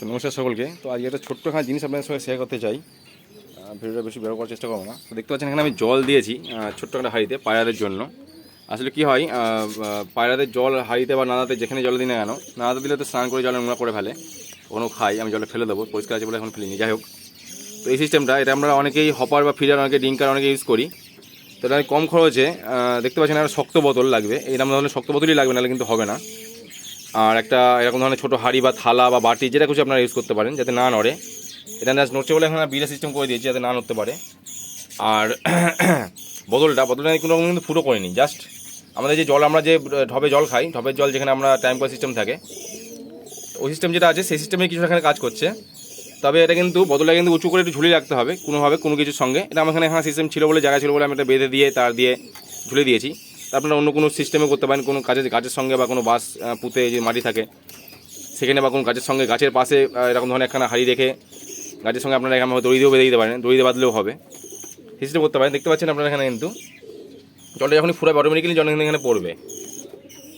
তো নমস্কার সকলকে। তো আজকে একটা ছোট্টখানি জিনিস আপনাদের সঙ্গে শেয়ার করতে চাই। ভিডিওটা বেশি বেরো করার চেষ্টা করব না। তো দেখতে পাচ্ছেন, এখানে আমি জল দিয়েছি ছোট্ট একটা হাঁড়িতে পায়রাদের জন্য। আসলে কি হয় পায়রাদের জল হাঁড়িতে বা নাদাতে যেখানে জল দিই না কেন নাদাতে দিলে তো স্নান করে জলে নোংরা করে ফেলে। ওখানেও খাই, আমি জলে ফেলে দেবো, পরিষ্কার আছে বলে এখন ফেলিনি। যাই হোক, তো এই সিস্টেমটা এটা আমরা অনেকেই হপার বা ফিডার অনেকে ডিঙ্কার অনেকে ইউজ করি। তো এটা কম খরচে দেখতে পাচ্ছেন একটা শক্ত বোতল লাগবে। এরকম ধরনের শক্ত বোতলই লাগবে, নাহলে কিন্তু হবে না। আর একটা এরকম ধরনের ছোটো হাঁড়ি বা থালা বা বাটি, যেটা কিছু আপনারা ইউজ করতে পারেন, যাতে না নড়ে। এটা জাস্ট নড়ছে বলে এখন বিড়া সিস্টেম করে দিয়েছি, যাতে না নড়তে পারে। আর বোতলটা বোতলটা কোনো রকম কিন্তু ফুটো করিনি জাস্ট আমাদের যে জল, আমরা যে ঢবে জল খাই ঢবের জল যেখানে আমরা টাইম কল সিস্টেম থাকে, ওই সিস্টেম যেটা আছে, সেই সিস্টেমে কিছু এখানে কাজ করছে। তবে এটা কিন্তু, বোতলটা কিন্তু উঁচু করে একটু ঝুলিয়ে রাখতে হবে, কোনোভাবে কোনো কিছুর সঙ্গে। এটা আমার এখানে এখানে সিস্টেম ছিল বলে জায়গা ছিল বলে আমি এটা বেঁধে দিয়ে, তার দিয়ে ঝুলে দিয়েছি। আপনারা অন্য কোনো সিস্টেমে করতে পারেন, কোনো কাজের, গাছের সঙ্গে বা কোনো বাস পুঁতে যে মাটি থাকে, সেখানে বা কোনো গাছের সঙ্গে, গাছের পাশে এরকম ধরনের একখানা হাড়ি রেখে গাছের সঙ্গে আপনারা এখানে দড়ি দিয়েও বেঁধে দিতে পারেন, দড়ি দিয়ে বাঁধলেও হবে। সিস্টেম করতে পারেন, দেখতে পাচ্ছেন আপনারা এখানে কিন্তু জলটা যখনই ফুরাবে অটোমেটিক্যালি জল এখানে পড়বে।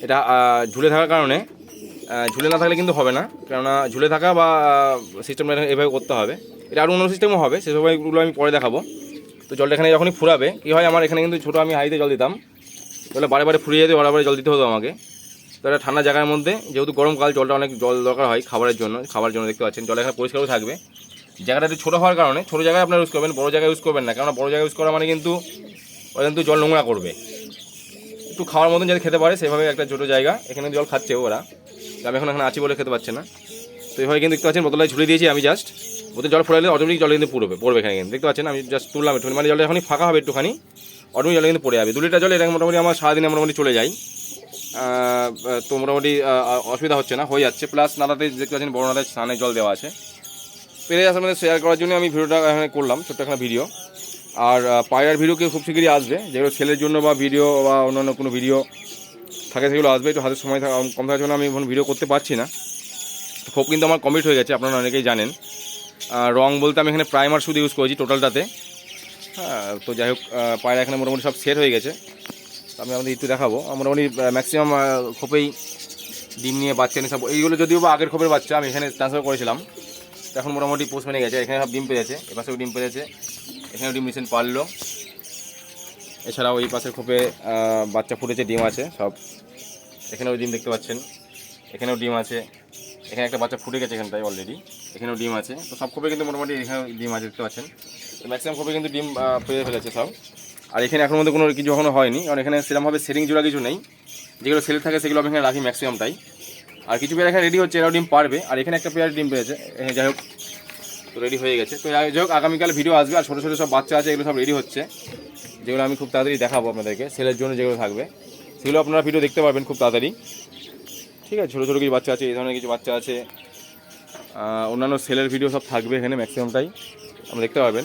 এটা ঝুলে থাকার কারণে ঝুলে না থাকলে কিন্তু হবে না, কেননা ঝুলে থাকা বা সিস্টেমটা এভাবে করতে হবে। এটা আরও অন্য সিস্টেমও হবে সেসবগুলো আমি পরে দেখাবো। তো জলটা এখানে যখনই ফুরাবে, কী হয়, আমার এখানে কিন্তু ছোটো আমি হাইতে জল দিতাম জলে বারে বারে ফুরিয়ে যেতে, বারে জল দিতে হতো আমাকে। তো একটা ঠান্ডা জায়গার মধ্যে, যেহেতু গরমকাল জলটা অনেক, জল দরকার হয় খাবারের জন্য, খাবার জন্য দেখতে পাচ্ছেন। জল এখানে পরিষ্কারও থাকবে। জায়গাটা একটু ছোটো হওয়ার কারণে, ছোটো জায়গায় আপনারা ইউজ করবেন, বড়ো জায়গায় ইউজ করবেন না। কেননা বড়ো জায়গায় ইউজ করা মানে কিন্তু, ওরা কিন্তু জল নোংরা করবে। একটু খাওয়ার মতন যাতে খেতে পারে, সেভাবে একটা ছোটো জায়গা, এখানে জল খাচ্ছে ওরা। আমি এখন এখানে আছি বলে খেতে পাচ্ছে না। তো এইভাবে কিন্তু দেখতে পাচ্ছেন, বোতলে ঝুলিয়ে দিয়েছি আমি জাস্ট বোতলে জল ফোরাইলে অটোমেটিক জল কিন্তু পড়বে পড়বে এখানে কিন্তু। দেখতে পাচ্ছেন, আমি জাস্ট তুললাম একটু মানে জলটা এখনই ফাঁকা হবে একটুখানি। অটোমেটিক জল কিন্তু পড়ে যাবে। দু লিটার জল এটা মোটামুটি আমার সারাদিনে মোটামুটি চলে যায়। তো মোটামুটি অসুবিধা হচ্ছে না, হয়ে যাচ্ছে। প্লাস নাদাতে দেখতে পাচ্ছেন, বড় নাদায় স্নানে জল দেওয়া আছে। পেরে আসার মধ্যে শেয়ার করার জন্য আমি ভিডিওটা এখানে করলাম ছোট্ট একটা ভিডিও আর পায়রার ভিডিও কেউ খুব শীঘ্রই আসবে। যেগুলো ছেলের জন্য বা ভিডিও বা অন্যান্য কোনো ভিডিও থাকে, সেগুলো আসবে। একটু হাতের সময় থাকা কম থাকার জন্য আমি এখন ভিডিও করতে পারছি না। খোপ কিন্তু আমার কমপ্লিট হয়ে গেছে, আপনারা অনেকেই জানেন। রং বলতে আমি এখানে প্রাইমার শুধু ইউজ করেছি টোটালটাতে হ্যাঁ তো যাই হোক পায়রা এখানে মোটামুটি সব সেট হয়ে গেছে। আমি আমাদের একটু দেখাবো। মোটামুটি ম্যাক্সিমাম খোপেই ডিম নিয়ে বাচ্চা নিয়ে সব এইগুলো যদিও বা আগের খোপের বাচ্চা, আমি এখানে ট্রান্সফার করেছিলাম। এখন মোটামুটি পোষ মেনে গেছে। এখানে সব ডিম পেয়েছে এপাশেও ডিম পেয়েছে এখানেও ডিম রিসেন্ট পারল। এছাড়াও এই পাশের খোপে বাচ্চা ফুটেছে, ডিম আছে সব। এখানেও ডিম দেখতে পাচ্ছেন। এখানেও ডিম আছে। এখানে একটা বাচ্চা ফুটে গেছে এখানটায় অলরেডি এখানেও ডিম আছে। তো সব খোপে কিন্তু মোটামুটি এখানে ডিম আছে, দেখতে পাচ্ছেন। তো ম্যাক্সিমাম খোপে কিন্তু ডিম পেয়ে ফেলেছে সব। আর এখানে এখন মধ্যে কোনো কিছু এখনও হয়নি। কারণ এখানে সেরকমভাবে সেটিং জোড়া কিছু নেই। যেগুলো সেল থাকে সেগুলো আমি এখানে রাখি ম্যাক্সিমামটাই আর কিছু পেয়ার এখানে রেডি হচ্ছে, এরাও ডিম পারবে। আর এখানে একটা পেয়ার ডিম পেয়েছে। যাই হোক, তো রেডি হয়ে গেছে। তো যাই হোক, আগামীকালে ভিডিও আসবে আর ছোটো ছোটো সব বাচ্চা আছে, এগুলো সব রেডি হচ্ছে। যেগুলো আমি খুব তাড়াতাড়ি দেখাবো আপনাদেরকে। সেলের জন্য যেগুলো থাকবে। সেগুলো আপনারা ভিডিও দেখতে পারবেন খুব তাড়াতাড়ি। ঠিক আছে, ছোটো ছোটো কিছু বাচ্চা আছে, এই ধরনের কিছু বাচ্চা আছে। অন্যান্য সেলের ভিডিও সব থাকবে এখানে ম্যাক্সিমামটাই আপনি দেখতে পারবেন।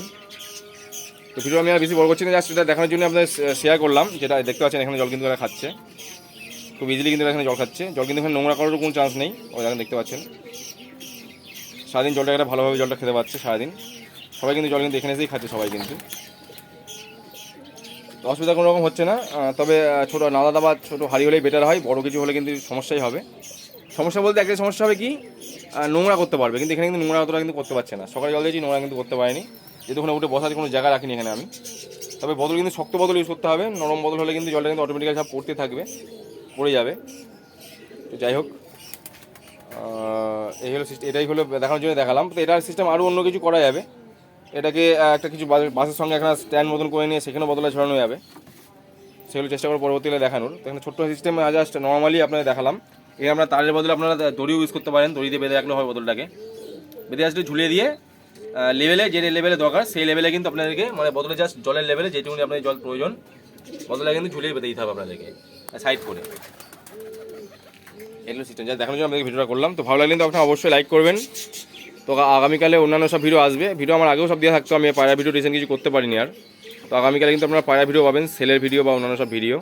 তো ভিডিও আমি আর বেশি বড় করছি না জাস্ট এটা দেখানোর জন্য আপনাদের শেয়ার করলাম, যেটা দেখতে পাচ্ছেন এখানে জল কিন্তু এরা খাচ্ছে। খুব ইজিলি কিন্তু এখানে জল খাচ্ছে। জল কিন্তু এখানে নোংরা করারও কোনো চান্স নেই ওই দেখেন দেখতে পাচ্ছেন। সারাদিন জলটা একটা ভালোভাবে জলটা খেতে পাচ্ছে, সারাদিন। সবাই কিন্তু জল কিন্তু এখানে এসেই খাচ্ছে, সবাই কিন্তু। অসুবিধা কোনো রকম হচ্ছে না। তবে ছোটো নাদা দাবা ছোটো হাড়ি হলেই বেটার হয়। বড় কিছু হলে কিন্তু সমস্যাই হবে। সমস্যা বলতে একটা সমস্যা হবে কি নোংরা করতে পারবে। কিন্তু এখানে কিন্তু নোংরা অতটা কিন্তু করতে পারছে না। সকালে জল দিয়েছি, নোংরা কিন্তু করতে পারেনি। যেহেতু ওখানে উঠে বসার কোনো জায়গা রাখিনি এখানে আমি। তবে বদল কিন্তু শক্ত বদল ইউজ করতে হবে। নরম বদল হলে কিন্তু জলটা কিন্তু অটোমেটিক্যালি সব পড়তে থাকবে। পড়ে যাবে। তো যাই হোক এই হলো সিস্টেম এটাই হলো দেখানোর জন্য দেখালাম। তো এটার সিস্টেম আরও অন্য কিছু করা যাবে। এটাকে একটা কিছু বাসের সঙ্গে একটা স্ট্যান্ড মতন করে নিয়ে সেখানেও বদলে ছড়ানো যাবে। সেগুলো চেষ্টা করব পরবর্তীকালে দেখানোর। তো এখানে ছোট্ট সিস্টেম জাস্ট নর্মালি আপনাদের দেখালাম। এখানে আপনারা তারের বদলে আপনারা দড়িও ইউজ করতে পারেন। দড়ি দিয়ে বেঁধে রাখলে হয় বদলটাকে। বেঁধে আসলে ঝুলিয়ে দিয়ে লেভেলে যে লেভেলে দরকার, সেই লেভেলে কিন্তু আপনাদেরকে মানে বদলে জাস্ট জলের লেভেলে যেটুকুনি আপনাদের জল প্রয়োজন, বদলে কিন্তু ঝুলিয়ে বেঁধে দিতে হবে আপনাদেরকে সাইড করে। এগুলো সিস্টেম যা দেখানোর জন্য আপনাদের ভিডিওটা করলাম। তো ভালো লাগলে কিন্তু আপনারা অবশ্যই লাইক করবেন। তো আগামীকালে অন্যান্য সব ভিডিও আসবে। ভিডিও আমার আগেও সব দেওয়া থাকতো, আমি পায়রা ভিডিও রিসেন্ট কিছু করতে পারিনি আর। তো আগামীকালে কিন্তু আপনারা পায়রা ভিডিও পাবেন, সেলের ভিডিও বা অন্যান্য সব ভিডিও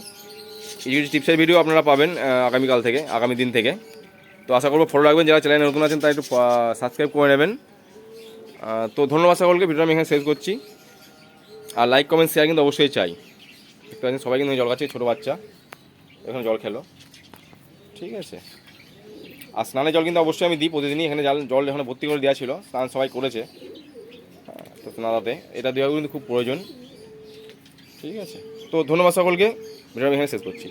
কিছু কিছু টিপসের ভিডিও আপনারা পাবেন আগামীকাল থেকে, আগামী দিন থেকে। তো আশা করব ফলো রাখবেন, যারা চ্যানেলে নতুন আছেন, তারা একটু সাবস্ক্রাইব করে নেবেন। তো ধন্যবাদ সকলকে ভিডিও আমি এখানে শেষ করছি। আর লাইক কমেন্ট শেয়ার কিন্তু অবশ্যই চাই। দেখতে পাচ্ছেন, সবাই কিন্তু জল খাচ্ছে ছোটো বাচ্চা। এখানে জল খেলো। ঠিক আছে। আর স্নানের জল কিন্তু অবশ্যই আমি দিই প্রতিদিনই এখানে জল জল এখানে ভর্তি করে দেওয়া ছিল স্নান সবাই করেছে। হ্যাঁ, তো স্নানাতে এটা দেওয়া কিন্তু খুব প্রয়োজন। ঠিক আছে। তো ধন্যবাদ সকলকে ভিডিও আমি এখানে শেষ করছি।